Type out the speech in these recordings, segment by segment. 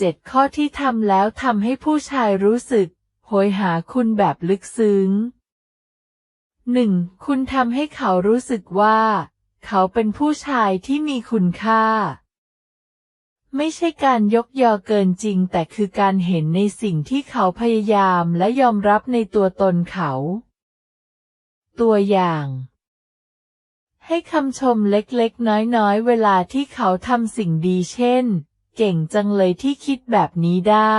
เจ็ดข้อที่ทำแล้วทำให้ผู้ชายรู้สึกโหยหาคุณแบบลึกซึ้งหนึ่งคุณทำให้เขารู้สึกว่า เขาเป็นผู้ชายที่มีคุณค่า ไม่ใช่การยกยอเกินจริง แต่คือการเห็นในสิ่งที่เขาพยายามและยอมรับในตัวตนเขา ตัวอย่างให้คำชมเล็กๆ น้อยๆ เวลาที่เขาทำสิ่งดีเช่น เก่งจังเลยที่คิดแบบนี้ได้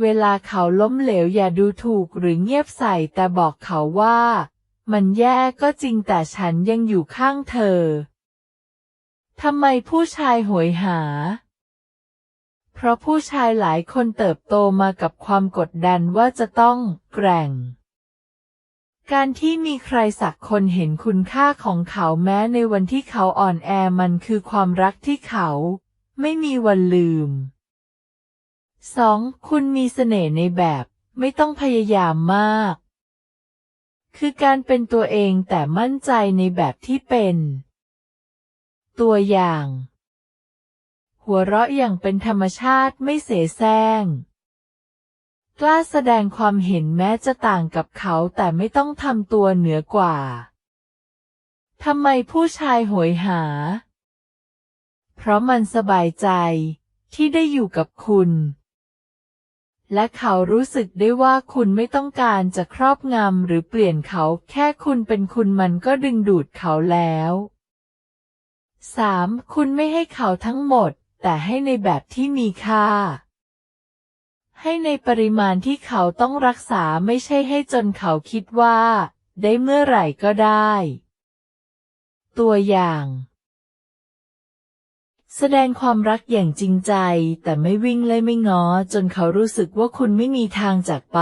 เวลาเขาล้มเหลวอย่าดูถูกหรือเงียบใส่แต่บอกเขาว่า มันแย่ก็จริงแต่ฉันยังอยู่ข้างเธอ ทำไมผู้ชายโหยหา เพราะผู้ชายหลายคนเติบโตมากับความกดดันว่าจะต้องแกร่งการที่มีใครสักคนเห็นคุณค่าของเขาแม้ในวันที่เขาอ่อนแอมันคือความรักที่เขา ไม่มีวันลืม 2. คุณมีเสน่ห์ในแบบไม่ต้องพยายามมาก คือการเป็นตัวเองแต่มั่นใจในแบบที่เป็น ตัวอย่าง หัวเราะอย่างเป็นธรรมชาติไม่เสแสร้ง กล้าแสดงความเห็นแม้จะต่างกับเขาแต่ไม่ต้องทำตัวเหนือกว่าทำไมผู้ชายโหยหา เพราะมันสบายใจที่ได้อยู่กับคุณ และเขารู้สึกได้ว่าคุณไม่ต้องการจะครอบงำหรือเปลี่ยนเขา แค่คุณเป็นคุณมันก็ดึงดูดเขาแล้ว 3. คุณไม่ให้เขาทั้งหมด แต่ให้ในแบบที่มีค่า ให้ในปริมาณที่เขาต้องรักษาไม่ใช่ให้จนเขาคิดว่า ได้เมื่อไหร่ก็ได้ ตัวอย่าง แสดงความรักอย่างจริงใจ แต่ไม่วิ่งเลยไม่ง้อ จนเขารู้สึกว่าคุณไม่มีทางจากไป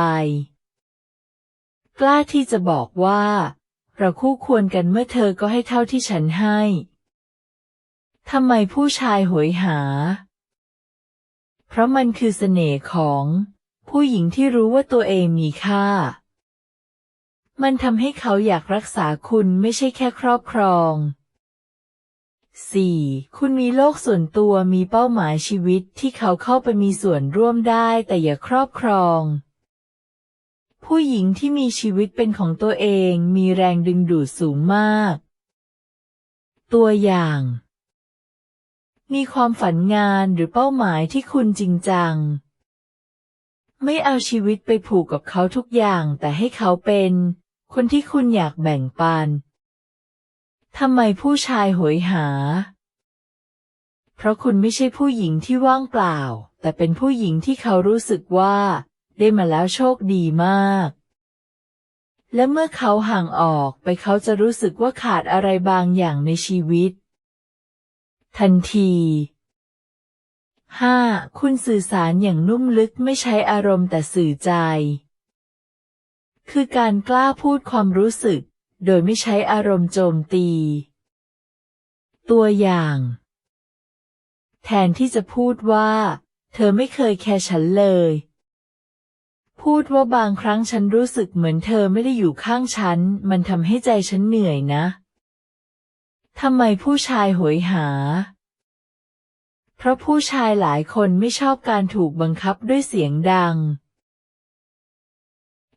กล้าที่จะบอกว่า เราคู่ควรกันเมื่อเธอก็ให้เท่าที่ฉันให้ทำไมผู้ชายโหยหา เพราะมันคือเสน่ห์ของ ผู้หญิงที่รู้ว่าตัวเองมีค่า มันทำให้เขาอยากรักษาคุณไม่ใช่แค่ครอบครอง 4. คุณมีโลกส่วนตัวมีเป้าหมายชีวิตที่เขาเข้าไปมีส่วนร่วมได้แต่อย่าครอบครอง ผู้หญิงที่มีชีวิตเป็นของตัวเองมีแรงดึงดูดสูงมาก ตัวอย่าง มีความฝันงานหรือเป้าหมายที่คุณจริงจัง ไม่เอาชีวิตไปผูกกับเขาทุกอย่างแต่ให้เขาเป็น คนที่คุณอยากแบ่งปัน ทำไมผู้ชายโหยหา เพราะคุณไม่ใช่ผู้หญิงที่ว่างเปล่า แต่เป็นผู้หญิงที่เขารู้สึกว่า ได้มาแล้วโชคดีมาก และเมื่อเขาห่างออกไปเขาจะรู้สึกว่าขาดอะไรบางอย่างในชีวิต ทันที 5. คุณสื่อสารอย่างนุ่มลึกไม่ใช้อารมณ์แต่สื่อใจ คือการกล้าพูดความรู้สึก โดยไม่ใช้อารมณ์โจมตี ตัวอย่าง แทนที่จะพูดว่า เธอไม่เคยแคร์ฉันเลย พูดว่าบางครั้งฉันรู้สึกเหมือนเธอไม่ได้อยู่ข้างฉัน มันทำให้ใจฉันเหนื่อยนะทำไมผู้ชายโหยหา เพราะผู้ชายหลายคนไม่ชอบการถูกบังคับด้วยเสียงดัง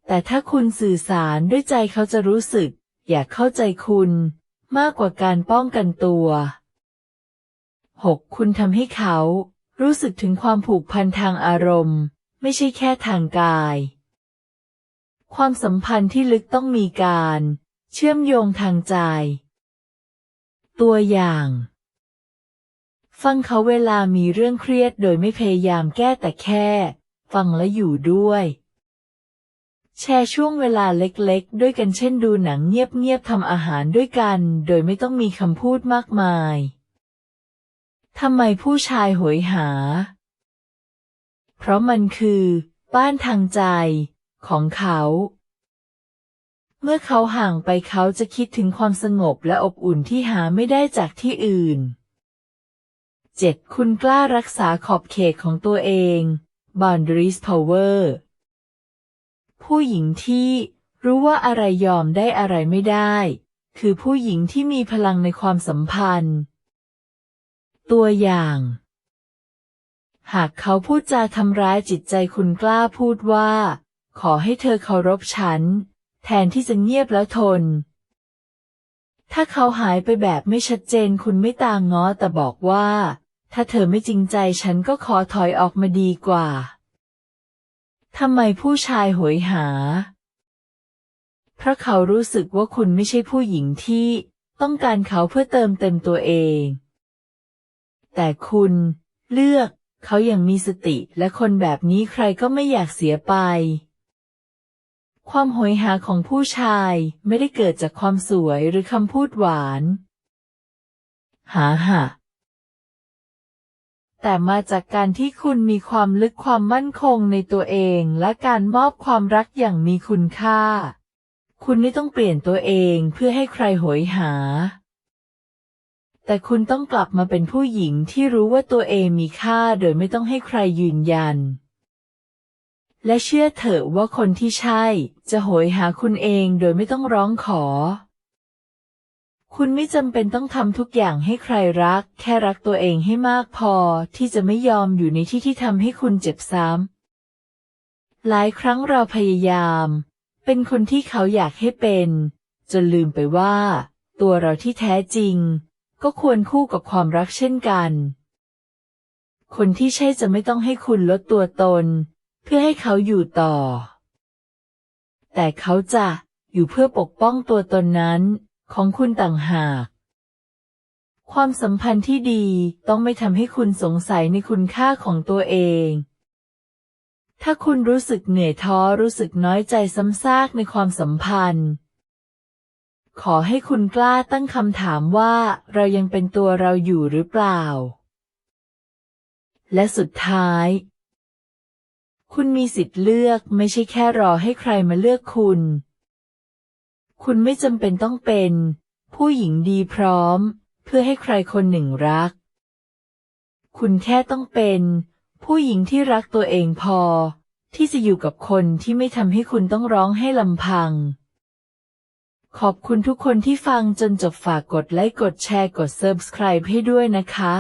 แต่ถ้าคุณสื่อสารด้วยใจเขาจะรู้สึก อยากเข้าใจคุณมากกว่าการป้องกันตัว 6. คุณทำให้เขา รู้สึกถึงความผูกพันทางอารมณ์ ไม่ใช่แค่ทางกาย ความสัมพันธ์ที่ลึกต้องมีการ เชื่อมโยงทางใจ ตัวอย่าง ฟังเขาเวลามีเรื่องเครียดโดยไม่พยายามแก้แต่แค่ ฟังและอยู่ด้วย แชร์ช่วงเวลาเล็กๆ ด้วยกันเช่นดูหนังเงียบๆทำอาหารด้วยกัน โดยไม่ต้องมีคำพูดมากมาย ทำไมผู้ชายโหยหา เพราะมันคือ บ้านทางใจ ของเขา เมื่อเขาห่างไปเขาจะคิดถึงความสงบและอบอุ่นที่หาไม่ได้จากที่อื่น 7. คุณกล้ารักษาขอบเขตของตัวเอง boundaries power ผู้หญิงที่รู้ว่าอะไรยอมได้อะไรไม่ได้ คือผู้หญิงที่มีพลังในความสัมพันธ์ ตัวอย่าง หากเขาพูดจาทำร้ายจิตใจคุณกล้าพูดว่า ขอให้เธอเคารพฉัน แทนที่จะเงียบแล้วทน ถ้าเขาหายไปแบบไม่ชัดเจนคุณไม่ตามง้อแต่บอกว่า ถ้าเธอไม่จริงใจฉันก็ขอถอยออกมาดีกว่า ทำไมผู้ชายโหยหา เพราะเขารู้สึกว่าคุณไม่ใช่ผู้หญิงที่ต้องการเขาเพื่อเติมเต็มตัวเอง แต่คุณเลือกเขาอย่างมีสติและคนแบบนี้ใครก็ไม่อยากเสียไป ความโหยหาของผู้ชายไม่ได้เกิดจากความสวยหรือคำพูดหวาน หาหะ แต่มาจากการที่คุณมีความลึกความมั่นคงในตัวเองและการมอบความรักอย่างมีคุณค่า คุณไม่ต้องเปลี่ยนตัวเองเพื่อให้ใครโหยหา แต่คุณต้องกลับมาเป็นผู้หญิงที่รู้ว่าตัวเองมีค่าโดยไม่ต้องให้ใครยืนยัน และเชื่อเถอะว่าคนที่ใช่จะโหยหาคุณเองโดยไม่ต้องร้องขอ คุณไม่จำเป็นต้องทำทุกอย่างให้ใครรัก แค่รักตัวเองให้มากพอที่จะไม่ยอมอยู่ในที่ที่ทำให้คุณเจ็บซ้ำ หลายครั้งเราพยายาม เป็นคนที่เขาอยากให้เป็น จนลืมไปว่า ตัวเราที่แท้จริง ก็ควรคู่กับความรักเช่นกัน คนที่ใช่จะไม่ต้องให้คุณลดตัวตน เพื่อให้เขาอยู่ต่อ แต่เขาจะอยู่เพื่อปกป้องตัวตนนั้น ของคุณต่างหาก ความสัมพันธ์ที่ดีต้องไม่ทำให้คุณสงสัยในคุณค่าของตัวเอง ถ้าคุณรู้สึกเหนื่อยท้อรู้สึกน้อยใจซ้ำซากในความสัมพันธ์ ขอให้คุณกล้าตั้งคำถามว่าเรายังเป็นตัวเราอยู่หรือเปล่า และสุดท้ายคุณมีสิทธิ์เลือกไม่ใช่แค่รอให้ใครมาเลือกคุณ คุณไม่จำเป็นต้องเป็น ผู้หญิงดีพร้อม เพื่อให้ใครคนหนึ่งรัก คุณแค่ต้องเป็น ผู้หญิงที่รักตัวเองพอ ที่จะอยู่กับคนที่ไม่ทำให้คุณต้องร้องให้ลำพัง ขอบคุณทุกคนที่ฟังจนจบฝากกดไลค์กดแชร์กด Subscribe ให้ด้วยนะคะ